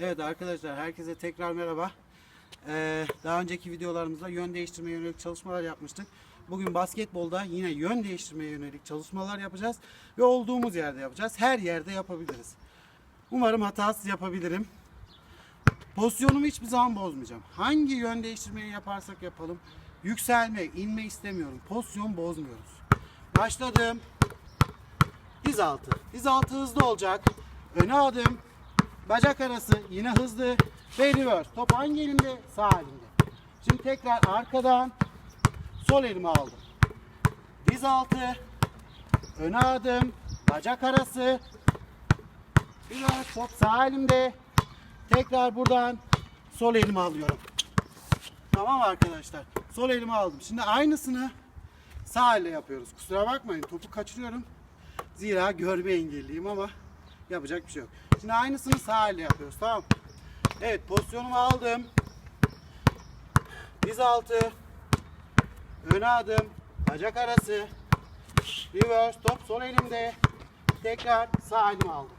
Evet arkadaşlar herkese tekrar merhaba. Ee, daha önceki videolarımızda yön değiştirmeye yönelik çalışmalar yapmıştık. Bugün basketbolda yine yön değiştirmeye yönelik çalışmalar yapacağız. Ve olduğumuz yerde yapacağız. Her yerde yapabiliriz. Umarım hatasız yapabilirim. Pozisyonumu hiçbir zaman bozmayacağım. Hangi yön değiştirmeyi yaparsak yapalım. Yükselme, inme istemiyorum. Pozisyon bozmuyoruz. Başladım. Diz altı. Diz altı hızlı olacak. Öne adım. Bacak arası yine hızlı. Ve reverse. Top hangi elimde? Sağ elimde. Şimdi tekrar arkadan sol elimi aldım. Diz altı. Öne adım. Bacak arası. Reverse. Top sağ elimde. Tekrar buradan sol elimi alıyorum. Tamam arkadaşlar. Sol elimi aldım. Şimdi aynısını sağ elle yapıyoruz. Kusura bakmayın. Topu kaçırıyorum. Zira görme engelliyim ama yapacak bir şey yok. Şimdi aynısını sağ elle yapıyoruz. Tamam. Evet pozisyonumu aldım. Diz altı. Öne adım. Bacak arası. Reverse. Top sol elimde. Tekrar sağ elimi aldım.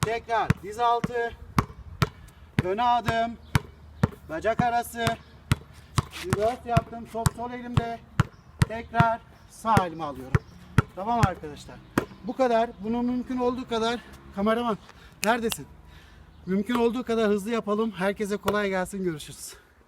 Tekrar diz altı. Öne adım. Bacak arası. Reverse yaptım. Top sol elimde. Tekrar sağ elime alıyorum. Tamam arkadaşlar. Bu kadar. Bunu mümkün olduğu kadar kameraman neredesin? Mümkün olduğu kadar hızlı yapalım. Herkese kolay gelsin. Görüşürüz.